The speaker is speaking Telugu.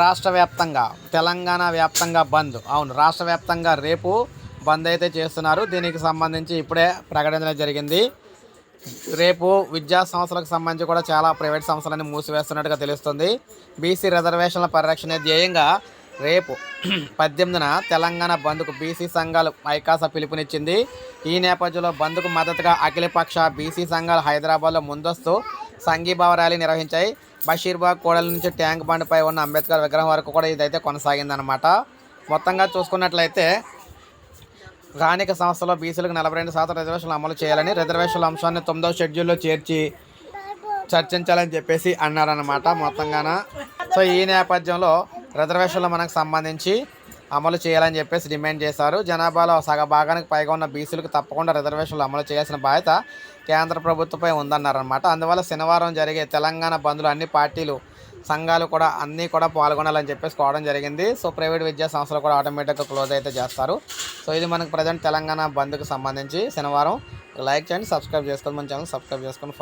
రాష్ట్ర వ్యాప్తంగా తెలంగాణ వ్యాప్తంగా బంద్. అవును రాష్ట్ర వ్యాప్తంగా రేపు బంద్ అయితే చేస్తున్నారు. దీనికి సంబంధించి ఇప్పుడే ప్రకటించడం జరిగింది. రేపు విద్యా సంస్థలకు సంబంధించి కూడా చాలా ప్రైవేట్ సంస్థలన్నీ మూసివేస్తున్నట్టుగా తెలుస్తుంది. బీసీ రిజర్వేషన్ల పరిరక్షణ ధ్యేయంగా రేపు పద్దెనిమిదిన తెలంగాణ బంద్కు బీసీ సంఘాలు ఐకాస పిలుపునిచ్చింది. ఈ నేపథ్యంలో బంద్కు మద్దతుగా అఖిలపక్ష బీసీ సంఘాలు హైదరాబాద్లో ముందస్తు సంఘీభావ ర్యాలీ నిర్వహించాయి. బషీర్బాగ్ కోడల నుంచి ట్యాంక్ బండ్పై ఉన్న అంబేద్కర్ విగ్రహం వరకు కూడా ఇదైతే కొనసాగిందనమాట మొత్తంగా చూసుకున్నట్లయితే స్థానిక సంస్థలో బీసీలకు నలభై రెండు శాతం రిజర్వేషన్లు అమలు చేయాలని రిజర్వేషన్ల అంశాన్ని తొమ్మిదవ షెడ్యూల్లో చేర్చి చర్చించాలని చెప్పేసి అన్నారనమాట మొత్తంగాన. సో ఈ నేపథ్యంలో రిజర్వేషన్లు మనకు సంబంధించి అమలు చేయాలని చెప్పేసి డిమాండ్ చేశారు. జనాభాలో సగ భాగానికి పైగా ఉన్న బీసీలకు తప్పకుండా రిజర్వేషన్లు అమలు చేయాల్సిన బాధ్యత కేంద్ర ప్రభుత్వంపై ఉందన్నారనమాట అందువల్ల శనివారం జరిగే తెలంగాణ బంద్లో అన్ని పార్టీలు సంఘాలు కూడా అన్నీ కూడా పాల్గొనాలని చెప్పేసి కోవడం జరిగింది. సో ప్రైవేట్ విద్యా సంస్థలు కూడా ఆటోమేటిక్గా క్లోజ్ అయితే చేస్తారు. సో ఇది మనకు ప్రజెంట్ తెలంగాణ బంద్కు సంబంధించి శనివారం. లైక్ చేయండి సబ్స్క్రైబ్ చేసుకోండి మన ఛానల్ సబ్స్క్రైబ్ చేసుకొని